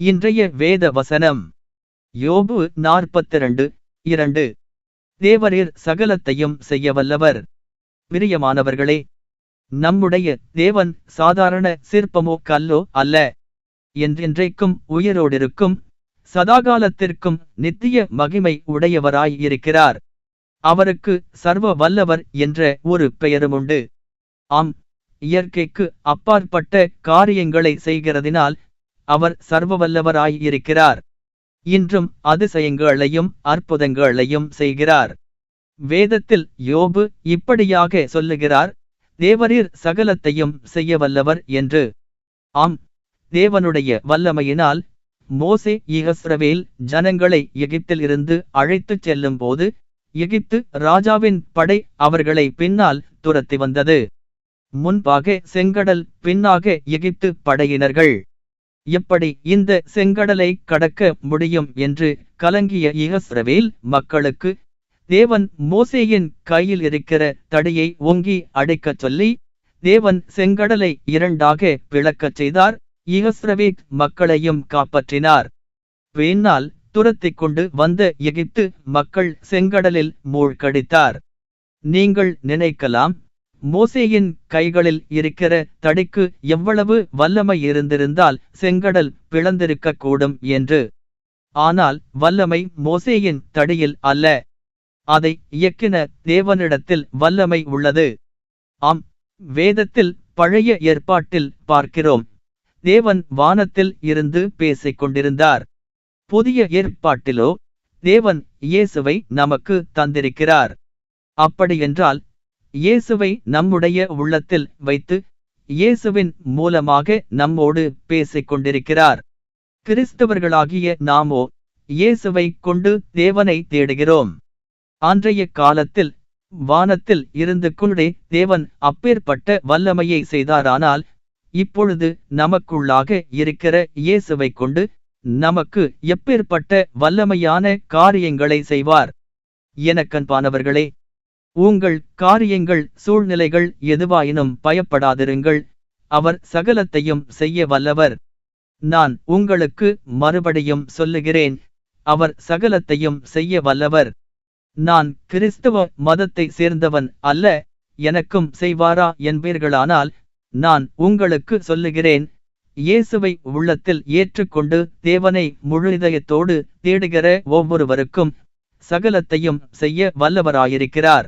இன்றைய வேத வசனம். யோபு நாற்பத்திரண்டு இரண்டு. தேவரீர் சகலத்தையும் செய்ய வல்லவர். பிரியமானவர்களே நம்முடைய தேவன் சாதாரண சிற்பமோ கல்லோ அல்ல. என்றென்றைக்கும் உயிரோடிருக்கும் சதாகாலத்திற்கும் நித்திய மகிமை உடையவராய் இருக்கிறார். அவருக்கு சர்வ வல்லவர் என்ற ஒரு பெயரும் உண்டு. ஆம் இயற்கைக்கு அப்பாற்பட்ட காரியங்களை செய்கிறதினால் அவர் சர்வவல்லவராய் இருக்கிறார். இன்றும் அதிசயங்களையும் அற்புதங்களையும் செய்கிறார். வேதத்தில் யோபு இப்படியாக சொல்லுகிறார் தேவரீர் சகலத்தையும் செய்ய வல்லவர் என்று. ஆம் தேவனுடைய வல்லமையினால் மோசே இகஸ்ரவேல் ஜனங்களை எகிப்தில் இருந்து அழைத்துச் செல்லும் போது எகிப்து ராஜாவின் படை அவர்களை பின்னால் துரத்தி வந்தது. முன்பாக செங்கடல் பின்னாக எகிப்து படையினர்கள். எப்படி இந்த செங்கடலை கடக்க முடியும் என்று கலங்கிய இகஸ்ரவேல் மக்களுக்கு தேவன் மோசேயின் கையில் இருக்கிற தடியை ஓங்கி அடைக்கச் சொல்லி தேவன் செங்கடலை இரண்டாக பிளக்கச் செய்தார். இகஸ்ரவேக் மக்களையும் காப்பாற்றினார். பின்னால் துரத்திக் கொண்டு வந்த எகிப்து மக்கள் செங்கடலில் மூழ்கடித்தார். நீங்கள் நினைக்கலாம் மோசேயின் கைகளில் இருக்கிற தடிக்கு எவ்வளவு வல்லமை இருந்திருந்தால் செங்கடல் பிளந்திருக்கக்கூடும் என்று. ஆனால் வல்லமை மோசேயின் தடியில் அல்ல. அதை இயக்கின தேவனிடத்தில் வல்லமை உள்ளது. ஆம் வேதத்தில் பழைய ஏற்பாட்டில் பார்க்கிறோம். தேவன் வானத்தில் இருந்து பேசிக் கொண்டிருந்தார் புதிய ஏற்பாட்டிலோ தேவன் இயேசுவை நமக்கு தந்திருக்கிறார். அப்படியென்றால் இயேசுவை நம்முடைய உள்ளத்தில் வைத்து இயேசுவின் மூலமாக நம்மோடு பேசிக் கொண்டிருக்கிறார் கிறிஸ்தவர்களாகிய நாமோ இயேசுவை கொண்டு தேவனை தேடுகிறோம். அன்றைய காலத்தில் வானத்தில் இருந்து கொண்டே தேவன் அப்பேற்பட்ட வல்லமையை செய்தாரானால் இப்பொழுது நமக்குள்ளாக இருக்கிற இயேசுவை கொண்டு நமக்கு எப்பேற்பட்ட வல்லமையான காரியங்களை செய்வார். எனக்கன்பானவர்களே உங்கள் காரியங்கள் சூழ்நிலைகள் எதுவாயினும் பயப்படாதிருங்கள். அவர் சகலத்தையும் செய்ய வல்லவர். நான் உங்களுக்கு மறுபடியும் சொல்லுகிறேன். அவர் சகலத்தையும் செய்ய வல்லவர். நான் கிறிஸ்தவ மதத்தை சேர்ந்தவன் அல்ல எனக்கும் செய்வாரா என்பீர்களானால் நான் உங்களுக்கு சொல்லுகிறேன். இயேசுவை உள்ளத்தில் ஏற்றுக்கொண்டு தேவனை முழு இதயத்தோடு தேடுகிற ஒவ்வொருவருக்கும் சகலத்தையும் செய்ய வல்லவராயிருக்கிறார்.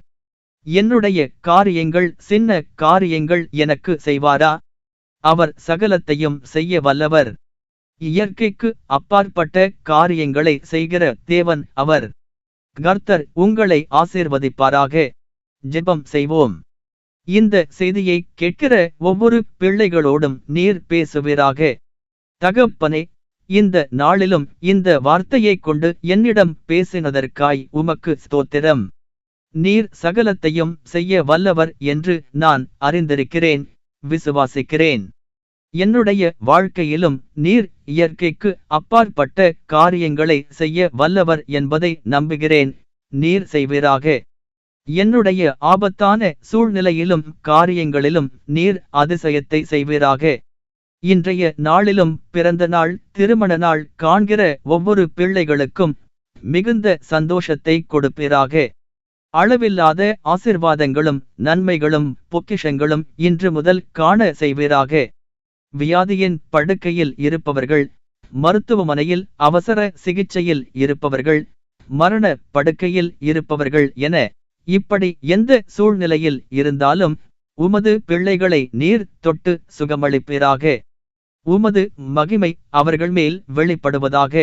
என்னுடைய காரியங்கள் சின்ன காரியங்கள் எனக்கு செய்வாரா? அவர் சகலத்தையும் செய்ய வல்லவர். இயற்கைக்கு அப்பாற்பட்ட காரியங்களை செய்கிற தேவன் அவர். கர்த்தர் உங்களை ஆசீர்வதிப்பாராக. ஜெபம் செய்வோம். இந்த செய்தியை கேட்கிற ஒவ்வொரு பிள்ளைகளோடும் நீர் பேசுவீராக. தகப்பனே இந்த நாளிலும் இந்த வார்த்தையைக் கொண்டு என்னிடம் பேசினதற்காய் உமக்கு ஸ்தோத்திரம். நீர் சகலத்தையும் செய்ய வல்லவர் என்று நான் அறிந்திருக்கிறேன் விசுவாசிக்கிறேன். என்னுடைய வாழ்க்கையிலும் நீர் இயற்கைக்கு அப்பாற்பட்ட காரியங்களை செய்ய வல்லவர் என்பதை நம்புகிறேன் நீர் செய்வீராக. என்னுடைய ஆபத்தான சூழ்நிலையிலும் காரியங்களிலும் நீர் அதிசயத்தை செய்வீராக. இன்றைய நாளிலும் பிறந்த நாள் திருமண நாள் காண்கிற ஒவ்வொரு பிள்ளைகளுக்கும் மிகுந்த சந்தோஷத்தை கொடுப்பீராக. அளவில்லாத ஆசிர்வாதங்களும் நன்மைகளும் பொக்கிஷங்களும் இன்று முதல் காண செய்வீராக. வியாதியின் படுக்கையில் இருப்பவர்கள் மருத்துவமனையில் அவசர சிகிச்சையில் இருப்பவர்கள் மரண படுக்கையில் இருப்பவர்கள் என இப்படி எந்த சூழ்நிலையில் இருந்தாலும் உமது பிள்ளைகளை நீர் தொட்டு சுகமளிப்பீராக. உமது மகிமை அவர்கள் மேல் வெளிப்படுவதாக.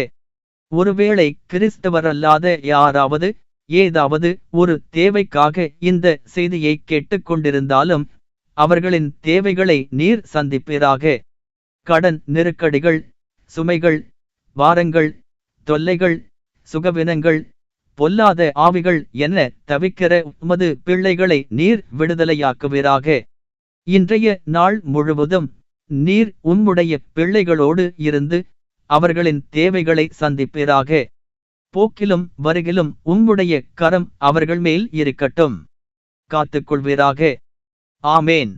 ஒருவேளை கிறிஸ்தவரல்லாத யாராவது ஏதாவது ஒரு தேவைக்காக இந்த செய்தியை கேட்டுக்கொண்டிருந்தாலும் அவர்களின் தேவைகளை நீர் சந்திப்பீராக. கடன் நெருக்கடிகள் சுமைகள் வாரங்கள் தொல்லைகள் சுகவினங்கள் பொல்லாத ஆவிகள் என தவிக்கிற உமது பிள்ளைகளை நீர் விடுதலையாக்குவீராக. இன்றைய நாள் முழுவதும் நீர் உம்முடைய பிள்ளைகளோடு இருந்து அவர்களின் தேவைகளை சந்திப்பீராக. போக்கிலும் வருகிலும் உம்முடைய கரம் அவர்கள் மேல் இருக்கட்டும். காத்துக்கொள்வீராக. ஆமேன்.